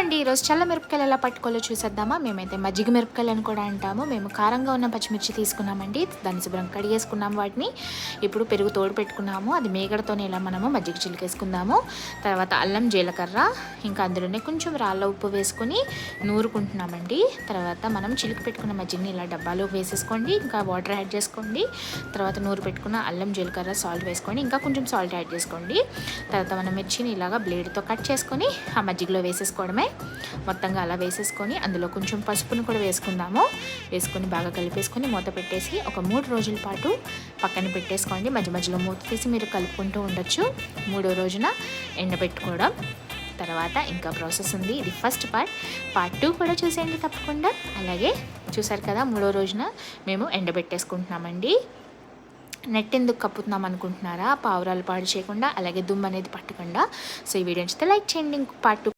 అండి ఈరోజు చల్ల మిరపకాయలు ఎలా పట్టుకోవాలో చూసేద్దామా? మేమైతే మజ్జిగ మిరపకాయలు అని కూడా అంటాము. మేము కారంగా ఉన్న పచ్చిమిర్చి తీసుకున్నామండి. దాన్ని శుభ్రం కడిగేసుకున్నాము వాటిని. ఇప్పుడు పెరుగు తోడు పెట్టుకున్నాము. అది మేగడతోనే ఇలా మనము మజ్జిగ చిలికేసుకుందాము. తర్వాత అల్లం జీలకర్ర ఇంకా అందులోనే కొంచెం రాళ్ళ ఉప్పు వేసుకొని నూరుకుంటున్నామండి. తర్వాత మనం చిలికి పెట్టుకున్న మజ్జిగని ఇలా డబ్బాలో వేసేసుకోండి. ఇంకా వాటర్ యాడ్ చేసుకోండి. తర్వాత నూరు పెట్టుకున్న అల్లం జీలకర్ర సాల్ట్ వేసుకోండి ఇంకా కొంచెం సాల్ట్ యాడ్ చేసుకోండి. తర్వాత మనం మిర్చిని ఇలాగా బ్లేడ్తో కట్ చేసుకొని ఆ మజ్జిగలో వేసేసుకోవడమే. మొత్తంగా అలా వేసేసుకొని అందులో కొంచెం పసుపును కూడా వేసుకుందాము. వేసుకొని బాగా కలిపేసుకొని మూత పెట్టేసి ఒక మూడు రోజుల పాటు పక్కన పెట్టేసుకోండి. మధ్య మధ్యలో మూత తీసి మీరు కలుపుకుంటూ ఉండొచ్చు. మూడో రోజున ఎండబెట్టుకోవడం తర్వాత ఇంకా ప్రాసెస్ ఉంది. ఇది ఫస్ట్ పార్ట్. పార్ట్ టూ కూడా చూసేయండి తప్పకుండా. అలాగే చూసారు కదా మూడో రోజున మేము ఎండబెట్టేసుకుంటున్నామండి నెట్ ఎందుకు కప్పుతున్నాం అనుకుంటున్నారా? పావురాలు పాడు చేయకుండా అలాగే దుమ్ము అనేది పట్టకుండా. సో ఈ వీడియో నచ్చితే లైక్ చేయండి. ఇంకో పార్ట్ టూ